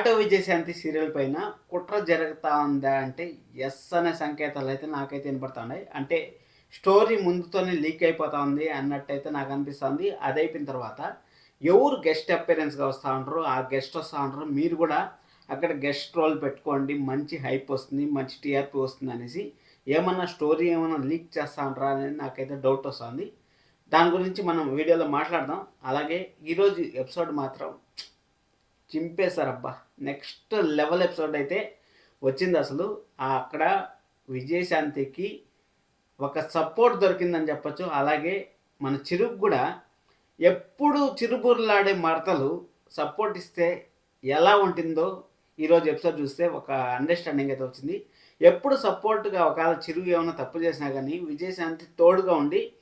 Auto Vijayashanti serial పైన కుట్ర జరుగుతా ఉందా అంటే ఎస్ అనే సంకేతాలు అయితే నాకైతే వినపడుతున్నాయి. అంటే స్టోరీ ముందుతోనే లీక్ అయిపోతా ఉంది అన్నట్టయితే నాకు అనిపిస్తుంది. అది అయిపోయిన తర్వాత ఎవరు గెస్ట్ అపీరెన్స్గా వస్తూ ఉంటారు ఆ గెస్ట్ వస్తూ ఉంటారు మీరు కూడా అక్కడ గెస్ట్ రోల్ పెట్టుకోండి. మంచి హైప్ వస్తుంది మంచి టీఆర్పీ వస్తుంది అనేసి ఏమన్నా స్టోరీ ఏమన్నా లీక్ చేస్తా ఉంటారా అనేది నాకైతే డౌట్ వస్తుంది. దాని గురించి మనం వీడియోలో మాట్లాడదాం. అలాగే ఈరోజు ఎపిసోడ్ మాత్రం చింపేశారబ్బా. నెక్స్ట్ లెవెల్ ఎపిసోడ్ అయితే వచ్చింది అసలు. అక్కడ విజయశాంతికి ఒక సపోర్ట్ దొరికిందని చెప్పొచ్చు. అలాగే మన చిరుకు కూడా ఎప్పుడు చిరుబుర్లాడే మడతలు సపోర్ట్ ఇస్తే ఎలా ఉంటుందో ఈరోజు ఎపిసోడ్ చూస్తే ఒక అండర్స్టాండింగ్ అయితే వచ్చింది. ఎప్పుడు సపోర్ట్గా ఒకవేళ చిరుగు ఏమైనా తప్పు చేసినా కానీ విజయశాంతి తోడుగా ఉండి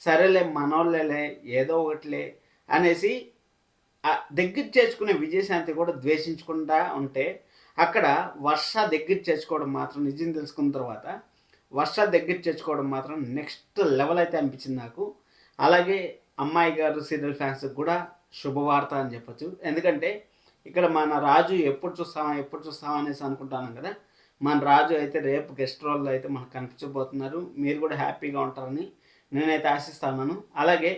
సరేలే మనోళ్ళేలే ఏదో ఒకటిలే అనేసి దగ్గర చేర్చుకునే విజయశాంతి కూడా ద్వేషించకుండా ఉంటే అక్కడ వర్ష దగ్గర చేర్చుకోవడం మాత్రం నిజం తెలుసుకున్న తర్వాత వర్ష దగ్గర చేర్చుకోవడం మాత్రం నెక్స్ట్ లెవెల్ అయితే అనిపించింది నాకు. అలాగే అమ్మాయి గారు సీరియల్ ఫ్యాన్స్కి కూడా శుభవార్త అని చెప్పొచ్చు. ఎందుకంటే ఇక్కడ మన రాజు ఎప్పుడు చూస్తామా ఎప్పుడు చూస్తామా అనేసి అనుకుంటాను కదా. మన రాజు అయితే రేపు గెస్ట్ రోల్లో అయితే మనకు కనిపించబోతున్నారు. మీరు కూడా హ్యాపీగా ఉంటారని నేనైతే ఆశిస్తున్నాను అలాగే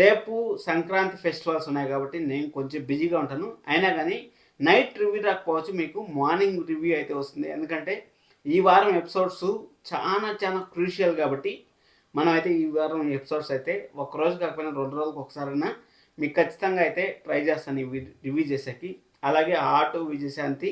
రేపు సంక్రాంతి ఫెస్టివల్స్ ఉన్నాయి కాబట్టి నేను కొంచెం బిజీగా ఉంటాను. అయినా కానీ నైట్ రివ్యూ రాకపోవచ్చు మీకు మార్నింగ్ రివ్యూ అయితే వస్తుంది. ఎందుకంటే ఈ వారం ఎపిసోడ్స్ చాలా చాలా క్రూషియల్ కాబట్టి మనం అయితే ఈ వారం ఎపిసోడ్స్ అయితే ఒక రోజు కాకపోయినా రెండు రోజులకు ఒకసారైనా మీకు ఖచ్చితంగా అయితే ట్రై చేస్తాను ఇవి రివ్యూ చేసేకి. అలాగే ఆటో విజయశాంతి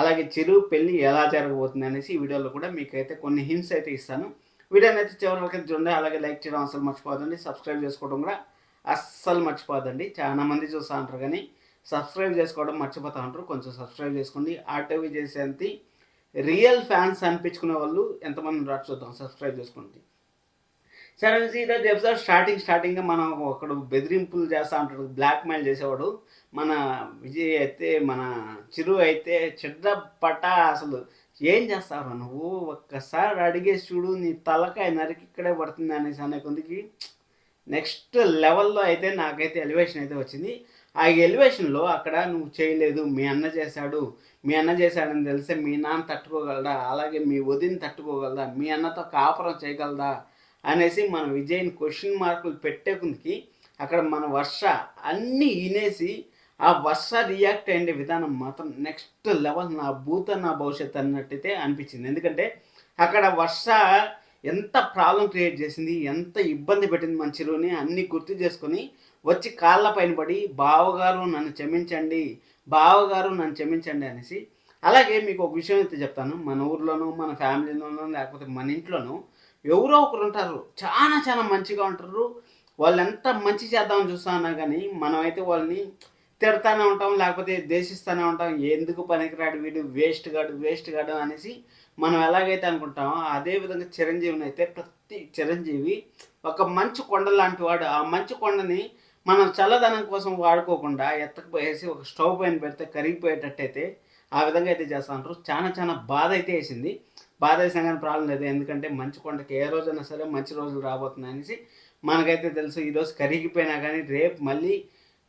అలాగే చిరు పెళ్ళి ఎలా జరగబోతుంది అనేసి ఈ వీడియోలో కూడా మీకు అయితే కొన్ని హింట్స్ అయితే ఇస్తాను. వీడియో అయితే చివరి వరకు చూడండి. అలాగే లైక్ చేయడం అసలు మర్చిపోదండి సబ్స్క్రైబ్ చేసుకోవడం కూడా అస్సలు మర్చిపోదండి చాలా మంది చూస్తూ ఉంటారు కానీ సబ్స్క్రైబ్ చేసుకోవడం మర్చిపోతూ ఉంటారు. కొంచెం సబ్స్క్రైబ్ చేసుకోండి. ఆర్టీవీ చేసేంత రియల్ ఫ్యాన్స్ అనిపించుకునే వాళ్ళు ఎంతమంది ఉంటారు చూద్దాం. సబ్స్క్రైబ్ చేసుకోండి. సరే ఈరోజు ఎపిసోడ్ స్టార్టింగ్ స్టార్టింగ్గా మనం ఒకడు బెదిరింపులు చేస్తూ ఉంటాడు. బ్లాక్ మెయిల్ చేసేవాడు. మన విజయ్ అయితే మన చిరు అయితే చిడ్డ పట్ట అసలు ఏం చేస్తారు నువ్వు? ఒక్కసారి అడిగేసి చూడు నీ తలకాయ నరికి ఇక్కడే పడుతుంది అనేసి అనే కొందికి నెక్స్ట్ లెవెల్లో అయితే నాకైతే ఎలివేషన్ అయితే వచ్చింది. ఆ ఎలివేషన్లో అక్కడ నువ్వు చేయలేదు మీ అన్న చేశాడు మీ అన్న చేశాడని తెలిస్తే మీ నాన్న తట్టుకోగలదా అలాగే మీ వదిన తట్టుకోగలదా? మీ అన్నతో కాపురం చేయగలదా? అనేసి మన విజయ్ని క్వశ్చన్ మార్కులు పెట్టే కొందికి అక్కడ మన వర్ష అన్నీ వినేసి ఆ వర్ష రియాక్ట్ అయ్యే విధానం మాత్రం నెక్స్ట్ లెవెల్ నా భూత నా భవిష్యత్ అన్నట్టయితే అనిపించింది. ఎందుకంటే అక్కడ వర్ష ఎంత ప్రాబ్లం క్రియేట్ చేసింది ఎంత ఇబ్బంది పెట్టింది మన చిరుని అన్నీ గుర్తు చేసుకొని వచ్చి కాళ్ళ పైన పడి బావగారు నన్ను క్షమించండి బావగారు నన్ను క్షమించండి అనేసి. అలాగే మీకు ఒక విషయం అయితే చెప్తాను. మన ఊర్లోనూ మన ఫ్యామిలీలోనూ లేకపోతే మన ఇంట్లోనూ ఎవరో ఒకరు ఉంటారు. చాలా చాలా మంచిగా ఉంటారు. వాళ్ళు ఎంత మంచి చేద్దామని చూస్తా ఉన్నా కానీ మనమైతే వాళ్ళని తిడతానే ఉంటాం లేకపోతే దేశిస్తూనే ఉంటాం. ఎందుకు పనికిరాడు వీడు? వేస్ట్ గాడు వేస్ట్ గాడు అనేసి మనం ఎలాగైతే అనుకుంటామో అదే విధంగా చిరంజీవిని అయితే ప్రతి చిరంజీవి ఒక మంచి కొండ లాంటి వాడు. ఆ మంచి కొండని మనం చల్లదనం కోసం వాడుకోకుండా ఎత్తకపోయేసి ఒక స్టవ్ పైన పెడితే కరిగిపోయేటట్టయితే ఆ విధంగా అయితే చేస్తా ఉంటారు. చాలా చాలా బాధ అయితే వేసింది. బాధ వేసిన కానీ ప్రాబ్లం లేదు. ఎందుకంటే మంచి కొండకి ఏ రోజైనా సరే మంచి రోజులు రాబోతున్నాయి అనేసి మనకైతే తెలుసు. ఈరోజు కరిగిపోయినా కానీ రేపు మళ్ళీ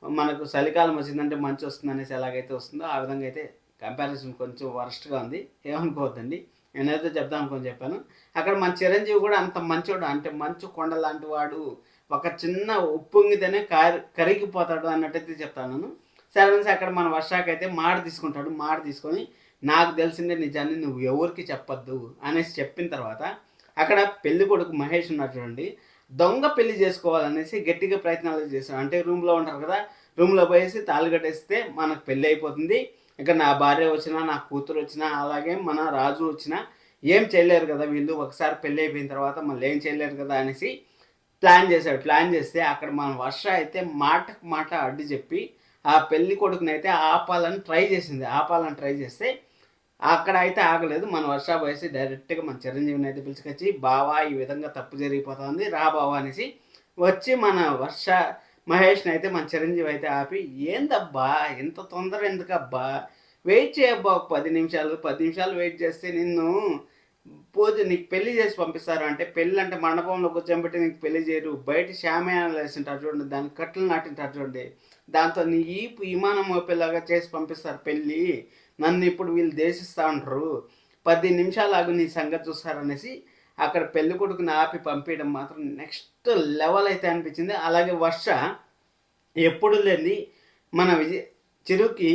మనకు చలికాలం వచ్చిందంటే మంచి వస్తుంది అనేసి ఎలాగైతే వస్తుందో ఆ విధంగా అయితే కంపారిజన్ కొంచెం వరస్ట్గా ఉంది. ఏమనుకోవద్దండి. నేనైతే చెప్దాం అనుకొని చెప్పాను. అక్కడ మన చిరంజీవి కూడా అంత మంచోడు. అంటే మంచు కొండ లాంటి వాడు. ఒక చిన్న ఉప్పొంగితేనే కరిగిపోతాడు అన్నట్టయితే చెప్తాను సరే అక్కడ మన వర్షాకైతే మాడ తీసుకుంటాడు. మాడ తీసుకొని నాకు తెలిసిందే నిజాన్ని నువ్వు ఎవరికి చెప్పొద్దు అనేసి చెప్పిన తర్వాత అక్కడ పెళ్ళి కొడుకు మహేష్ ఉన్నాడు చూడండి. దొంగ పెళ్ళి చేసుకోవాలనేసి గట్టిగా ప్రయత్నాలు చేశాడు అంటే రూమ్లో ఉంటారు కదా రూమ్లో పోయేసి తాళి కట్టేస్తే మనకు పెళ్ళి అయిపోతుంది. ఇక నా భార్య వచ్చినా నా కూతురు వచ్చినా అలాగే మన రాజు వచ్చినా ఏం చేయలేరు కదా వీళ్ళు. ఒకసారి పెళ్ళి అయిపోయిన తర్వాత మళ్ళీ ఏం చేయలేరు కదా అనేసి ప్లాన్ చేశాడు ప్లాన్ చేస్తే అక్కడ మన వర్ష అయితే మాటకు మాట అడ్డు చెప్పి ఆ పెళ్ళి కొడుకునైతే ఆపాలని ట్రై చేసింది. ఆపాలని ట్రై చేస్తే అక్కడ అయితే ఆగలేదు. మన వర్ష పోయేసి డైరెక్ట్గా మన చిరంజీవిని అయితే పిలుచుకొచ్చి బావా ఈ విధంగా తప్పు జరిగిపోతుంది రా బావా అనేసి వచ్చి మన వర్ష మహేష్ని అయితే మన చిరంజీవి అయితే ఆపి ఏందబ్బా ఇంత తొందర ఎందుకబ్బా? వెయిట్ చేయబ్బా ఒక పది నిమిషాలు పది నిమిషాలు వెయిట్ చేస్తే నిన్ను పూజ నీకు పెళ్ళి చేసి పంపిస్తారు అంటే పెళ్ళి అంటే మండపంలో కూర్చోబెట్టి నీకు పెళ్ళి చేయరు. బయట షామయానాలు వేసింటారు చూడండి దాని కట్టలు నాటింటారు చూడండి. దాంతో నీ ఈపు విమానం మోపేలాగా చేసి పంపిస్తారు పెళ్ళి. నన్ను ఇప్పుడు వీళ్ళు దేశిస్తూ ఉంటారు పది నిమిషాలు ఆగు నీ సంగతి చూస్తారనేసి అక్కడ పెళ్ళి కొడుకుని ఆపి పంపించడం మాత్రం నెక్స్ట్ లెవెల్ అయితే అనిపించింది. అలాగే వర్ష ఎప్పుడు లేని మన విజయ్ చిరుకి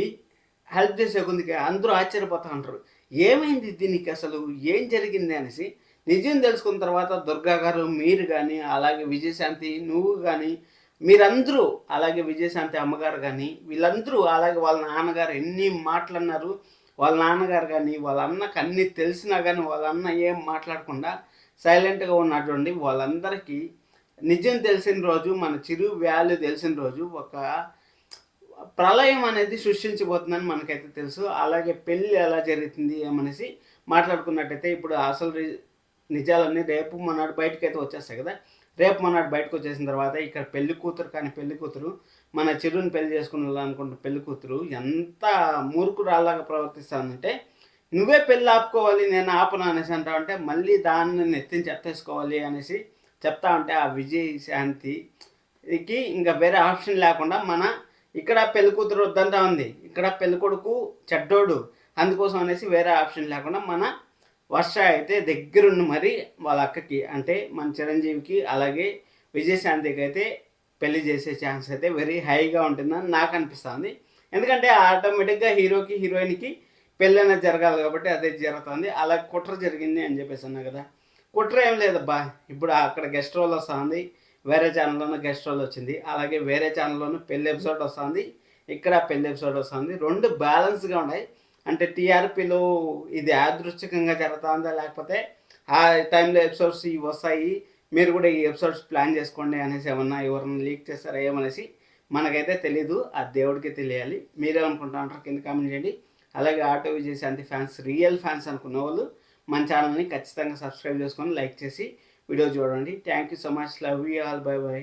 హెల్ప్ చేసే కొందికి అందరూ ఆశ్చర్యపోతూ ఉంటారు ఏమైంది దీనికి అసలు? ఏం జరిగింది అనేసి నిజం తెలుసుకున్న తర్వాత దుర్గా గారు మీరు కానీ అలాగే విజయశాంతి నువ్వు కానీ మీరందరూ అలాగే విజయశాంతి అమ్మగారు కానీ వీళ్ళందరూ అలాగే వాళ్ళ నాన్నగారు ఎన్ని మాటలన్నారు వాళ్ళ నాన్నగారు కానీ వాళ్ళ అన్నకు అన్నీ తెలిసినా కానీ వాళ్ళ అన్న ఏం మాట్లాడకుండా సైలెంట్గా ఉన్నటువంటి వాళ్ళందరికీ నిజం తెలిసిన రోజు మన చిరు వ్యాల్యూ తెలిసిన రోజు ఒక ప్రళయం అనేది సృష్టించబోతుందని మనకైతే తెలుసు. అలాగే పెళ్ళి ఎలా జరుగుతుంది ఏమనేసి మాట్లాడుకున్నట్టయితే ఇప్పుడు అసలు నిజాలన్నీ రేపు మొన్నటి బయటకైతే అయితే వచ్చేస్తాయి కదా. రేపు మనాడు బయటకు వచ్చేసిన తర్వాత ఇక్కడ పెళ్ళి కూతురు కానీ పెళ్ళి కూతురు మన చిరుని పెళ్ళి చేసుకున్నాలనుకుంటున్న పెళ్ళి కూతురు ఎంత మూర్ఖురాలాగా ప్రవర్తిస్తుందంటే నువ్వే పెళ్ళి ఆపుకోవాలి నేను ఆపను అనేసి అంటావంటే మళ్ళీ దాన్ని నెత్తిని చెత్తేసుకోవాలి అనేసి చెప్తా ఉంటే ఆ విజయ్ శాంతికి ఇంకా వేరే ఆప్షన్ లేకుండా మన ఇక్కడ పెళ్ళి కూతురు వద్దంటా ఉంది. ఇక్కడ పెళ్ళికొడుకు చెడ్డోడు అందుకోసం అనేసి వేరే ఆప్షన్ లేకుండా మన వర్ష అయితే దగ్గరుండి మరి వాళ్ళ అక్కకి అంటే మన చిరంజీవికి అలాగే విజయశాంతికి అయితే పెళ్ళి చేసే ఛాన్స్ అయితే వెరీ హైగా ఉంటుందని నాకు అనిపిస్తుంది. ఎందుకంటే ఆటోమేటిక్గా హీరోకి హీరోయిన్కి పెళ్ళైన జరగాలి కాబట్టి అదే జరుగుతుంది. అలా కుట్ర జరిగింది అని చెప్పేసి అన్నా కదా. కుట్ర ఏం లేదబ్బా. ఇప్పుడు అక్కడ గెస్ట్ రోల్ వస్తుంది. వేరే ఛానల్లోనూ గెస్ట్ రోల్ వచ్చింది. అలాగే వేరే ఛానల్లోనూ పెళ్ళి ఎపిసోడ్ వస్తుంది. ఇక్కడ పెళ్ళి ఎపిసోడ్ వస్తుంది. రెండు బ్యాలెన్స్గా ఉన్నాయి. అంటే టీఆర్పీలో ఇది యాదృచ్ఛికంగా జరుగుతుందా లేకపోతే ఆ టైంలో ఎపిసోడ్స్ ఇవి వస్తాయి మీరు కూడా ఈ ఎపిసోడ్స్ ప్లాన్ చేసుకోండి అనేసి ఏమన్నా ఎవరన్నా లీక్ చేస్తారా ఏమనేసి మనకైతే తెలీదు ఆ దేవుడికి తెలియాలి. మీరేమనుకుంటా ఉంటారు కింద కామెంట్ చేయండి. అలాగే auto Vijay Shanti fans real fans అనుకున్న వాళ్ళు మన ఛానల్ని ఖచ్చితంగా సబ్స్క్రైబ్ చేసుకొని లైక్ చేసి వీడియో చూడండి. Thank you so much love you all bye bye